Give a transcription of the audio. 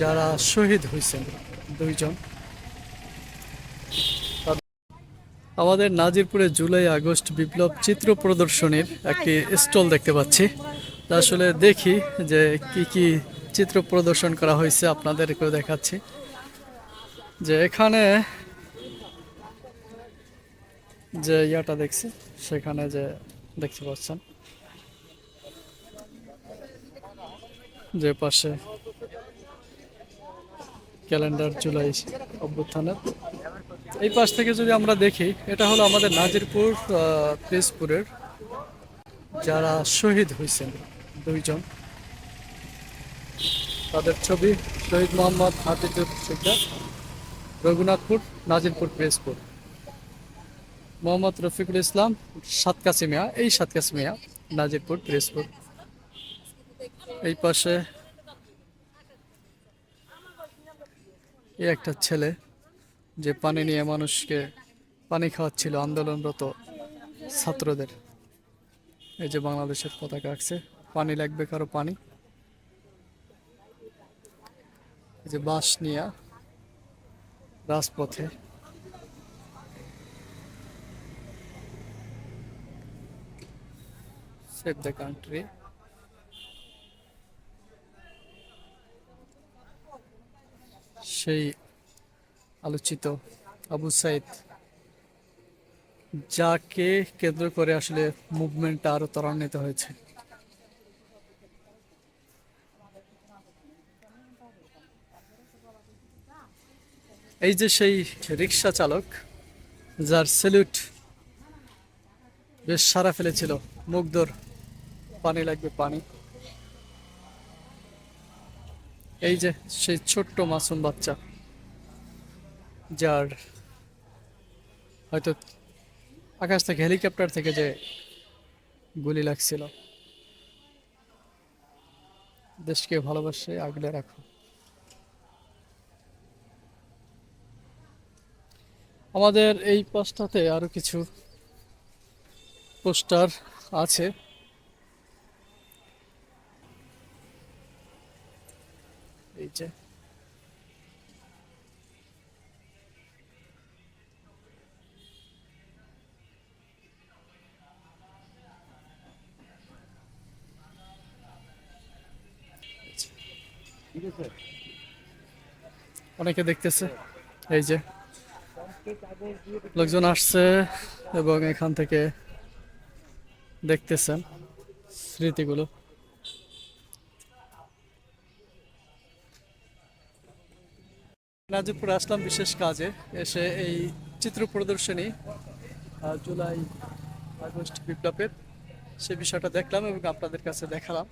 যারা শহীদ হয়েছেন দুইজন। আমাদের নাজিরপুরে জুলাই, আগস্ট বিপ্লব চিত্র প্রদর্শনীর একটি স্টল দেখতে পাচ্ছি। আসলে দেখি যে কি কি চিত্র প্রদর্শন করা হয়েছে আপনাদেরকেও দেখাচ্ছি। যে এখানে যে ইয়াটা দেখছি, সেখানে যে দেখতে পাচ্ছেন। যে পাশে ক্যালেন্ডার জুলাই অভ্যুত্থানের। এই পাশ থেকে যদি আমরা দেখি, এটা হলো আমাদের নাজিরপুর তেজপুরের যারা শহীদ হয়েছেন দুইজন। তাদের ছবি শহীদ মোহাম্মদ হাফিজুর শিকদার রঘুনাথপুর, নাজিরপুর প্রেসপুর মোহাম্মদ রফিকুল ইসলাম, সাতকাছি মিয়া, এই সাতকাছি মিয়া, নাজিরপুর প্রেসপুর এই পাশে এই একটা ছেলে যে পানি নিয়ে মানুষকে পানি খাওয়াচ্ছিল আন্দোলনরত ছাত্রদের। এই যে বাংলাদেশের পতাকা আঁকছে, পানি লাগবে কারও পানি? এই যে বাঁশ নিয়ে রাজপথে সেভ দ্য কান্ট্রি সেই আলোচিত। আবু সাইদ, যাকে কেন্দ্র করে আসলে মুভমেন্টটা আরও ত্বরান্বিত হয়েছে। এই যে সেই রিক্সা চালক, যার সেলুট বেশ সারা ফেলেছিল, মুগ্ধর পানি লাগবে পানি। এই যে সেই ছোট্ট মাসুম বাচ্চা, যার হয়তো আকাশ থেকে হেলিকপ্টার থেকে যে গুলি লাগছিল। দেশকে ভালোবাসে, আগলে রাখো। আমাদের এই পাশটাতে আরও কিছু পোস্টার আছে। এই অনেকে দেখতেছে এই যে লোকজন আসছে এবং এখান থেকে দেখতেছেন স্মৃতিগুলো। নাজিবপুর আসলাম বিশেষ কাজে। এসে এই চিত্র প্রদর্শনী জুলাই আগস্ট বিপ্লবের সে বিষয়টা দেখলাম এবং আপনাদের কাছে দেখালাম।